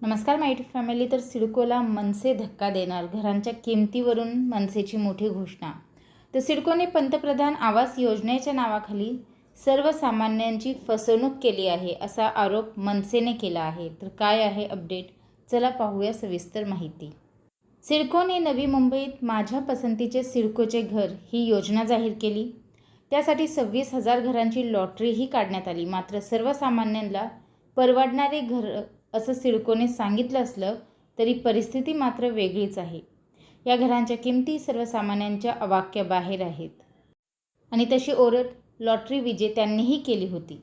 नमस्कार might family तर सिडकोला मनसे धक्का देणार घरांच्या किमतीवरून मनसेची मोठी घोषणा. तर सिडकोने पंतप्रधान आवास योजनेच्या नावाखाली सर्वसामान्यांची फसवणूक केली आहे असा आरोप मनसेने केला आहे. तर काय आहे अपडेट? चला पाहूया सविस्तर माहिती. सिडकोने नवी मुंबईत माझ्या पसंतीचे सिडकोचे घर ही योजना जाहीर केली. त्यासाठी सव्वीस हजार घरांची लॉटरीही काढण्यात आली. मात्र सर्वसामान्यांना परवडणारे घर असं सिडकोने सांगितलं असलं तरी परिस्थिती मात्र वेगळीच आहे. या घरांच्या किमती सर्वसामान्यांच्या अवाक्याबाहेर आहेत. आणि तशी ओरड लॉटरी विजेत्यांनीही केली होती.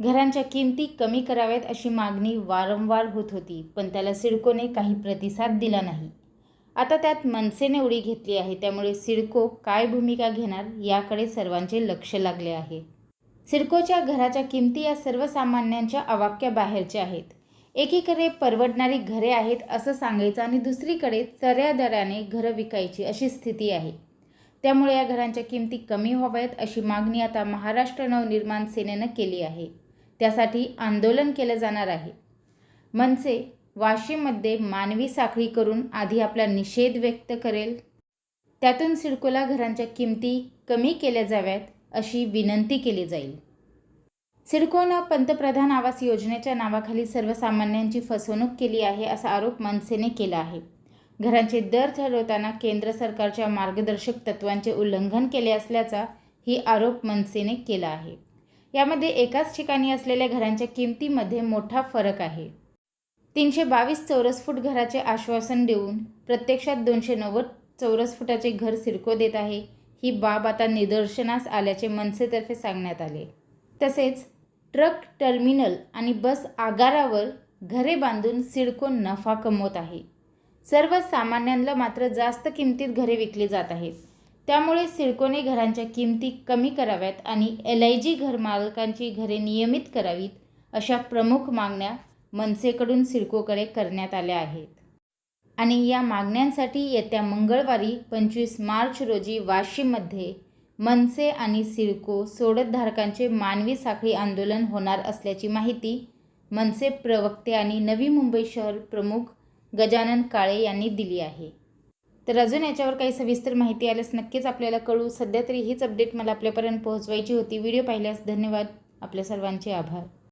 घरांच्या किमती कमी कराव्यात अशी मागणी वारंवार होत होती पण त्याला सिडकोने काही प्रतिसाद दिला नाही. आता त्यात मनसेने उडी घेतली आहे त्यामुळे सिडको काय भूमिका घेणार याकडे सर्वांचे लक्ष लागले आहे. सिडकोच्या घराच्या किमती या सर्वसामान्यांच्या अवाक्याबाहेरच्या आहेत. एकीकडे परवडणारी घरे आहेत असं सांगायचं आणि दुसरीकडे चऱ्या दराने घरं विकायची अशी स्थिती आहे. त्यामुळे या घरांच्या किमती कमी व्हाव्यात अशी मागणी आता महाराष्ट्र नवनिर्माण सेनेनं केली आहे. त्यासाठी आंदोलन केलं जाणार आहे. मनसे वाशिममध्ये मानवी साखळी करून आधी आपला निषेध व्यक्त करेल. त्यातून सिडकोला घरांच्या किमती कमी केल्या जाव्यात अशी विनंती केली जाईल. सिडकोनं पंतप्रधान आवास योजनेच्या नावाखाली सर्वसामान्यांची फसवणूक केली आहे असा आरोप मनसेने केला आहे. घरांचे दर ठरवताना केंद्र सरकारच्या मार्गदर्शक तत्वांचे उल्लंघन केले असल्याचा ही आरोप मनसेने केला आहे. यामध्ये एकाच ठिकाणी असलेल्या घरांच्या किमतीमध्ये मोठा फरक आहे. तीनशे बावीस चौरस फूट घराचे आश्वासन देऊन प्रत्यक्षात दोनशे नव्वद चौरस फुटाचे घर सिडको देत आहे ही बाब आता निदर्शनास आल्याचे मनसेतर्फे सांगण्यात आले. तसेच ट्रक टर्मिनल आणि बस आगारावर घरे बांधून सिडको नफा कमवत आहे. सर्वसामान्यांना मात्र जास्त किमतीत घरे विकली जात आहेत. त्यामुळे सिडकोने घरांच्या किमती कमी कराव्यात आणि एल आय जी घरमालकांची घरे नियमित करावीत अशा प्रमुख मागण्या मनसेकडून सिडकोकडे करण्यात आल्या आहेत. आणि या मागण्यांसाठी येत्या मंगळवारी पंचवीस मार्च रोजी वाशिममध्ये मनसे आणि सिडको सोडतधारकांचे मानवी साखळी आंदोलन होणार असल्याची माहिती मनसे प्रवक्ते आणि नवी मुंबई शहर प्रमुख गजानन काळे यांनी दिली आहे. तर अजून याच्यावर काही सविस्तर माहिती आल्यास नक्कीच आपल्याला कळू. सध्या तरी हीच अपडेट मला आपल्यापर्यंत पोहोचवायची होती. व्हिडिओ पाहिल्यास धन्यवाद. आपल्या सर्वांचे आभार.